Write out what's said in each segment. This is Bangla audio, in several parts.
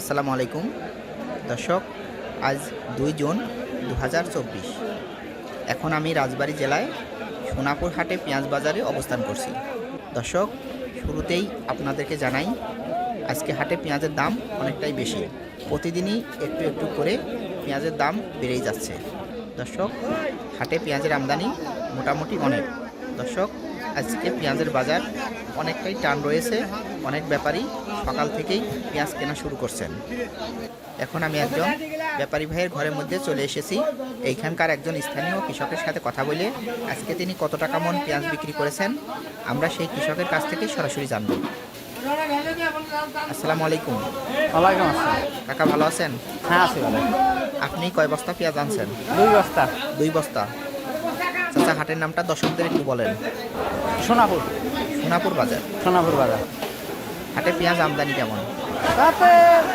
আসসালামু আলাইকুম। দর্শক, আজ দুই জুন দু হাজার চব্বিশ। এখন আমি রাজবাড়ী জেলায় সোনাপুর হাটে পেঁয়াজ বাজারে অবস্থান করছি। দর্শক, শুরুতেই আপনাদেরকে জানাই, আজকে হাটে পেঁয়াজের দাম অনেকটাই বেশি। প্রতিদিনই একটু একটু করে পেঁয়াজের দাম বেড়েই যাচ্ছে। দর্শক, হাটে পেঁয়াজের আমদানি মোটামুটি অনেক। দর্শক আজকে পেঁয়াজের বাজার অনেকটাই টান রয়েছে অনেক ব্যাপারী সকাল থেকেই পেঁয়াজ কেনা শুরু করছেন। এখন আমি একজন ব্যাপারী ভাইয়ের ঘরের মধ্যে চলে এসেছি। এইখানকার একজন স্থানীয় কৃষকের সাথে কথা বলে আজকে তিনি কত টাকা মন পেঁয়াজ বিক্রি করেছেন আমরা সেই কৃষকের কাছ থেকে সরাসরি জানব। আসসালামু আলাইকুম। ওয়ালাইকুম আসসালাম। কাকা ভালো আছেন? হ্যাঁ আছি ভালো। আপনি কয় বস্তা পেঁয়াজ আনছেন? দুই বস্তা। দুই বস্তা। চাচা হাটের নামটা দর্শকদের একটু বলেন। সোনাপুর। সোনাপুর বাজার। সোনাপুর বাজার। হাটে পেঁয়াজ আমদানি কেমন?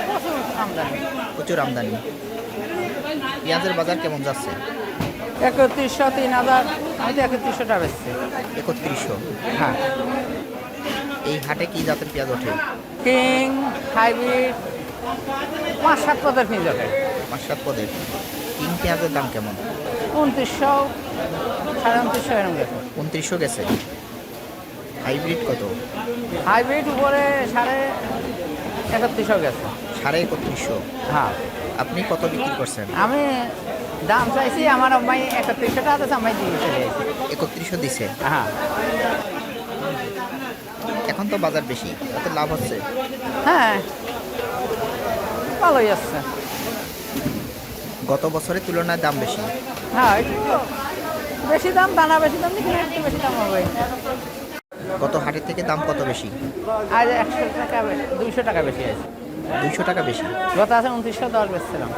প্রচুর আমদানি। প্রচুর আমদানি। পেঁয়াজের বাজার কেমন যাচ্ছে? একত্রিশশো তিন হাজার। আমি তো একত্রিশশো টাকা বেচছি। একত্রিশশো? হ্যাঁ। এই হাটে কি জাতের পেঁয়াজ ওঠে? কিং হাইব্রিড পাঁচ সাত পদের পিস ওঠে। পাঁচ সাত পদের। কিং পেঁয়াজের দাম কেমন? উনত্রিশশো সাড়ে উনত্রিশশো এরকম গেছে। উনত্রিশশো গেছে? হাইব্রিড কত? হাইব্রিড উপরে সাড়ে একত্রিশশো গেছে। সাড়ে একত্রিশশো? হ্যাঁ। আপনি কত বিক্রি করছেন? আমি দাম চাইছি আমার আম্মাই একত্রিশশো টাকা আছে আমি দিয়ে একত্রিশশো দিছে? হ্যাঁ। এখন তো বাজার বেশি তাতে লাভ হচ্ছে। হ্যাঁ। ভালোই আসছে গত বছরের তুলনায় দাম বেশি। হ্যাঁ বেশি দাম দানা বেশি দাম দেখি একটু বেশি দাম হবে। কত হাটের থেকে দাম কত বেশি? আজ একশো টাকা দুইশো টাকা বেশি আছে। দুইশো টাকা বেশি। গত আছে উনত্রিশশো দশ বেচছিলাম।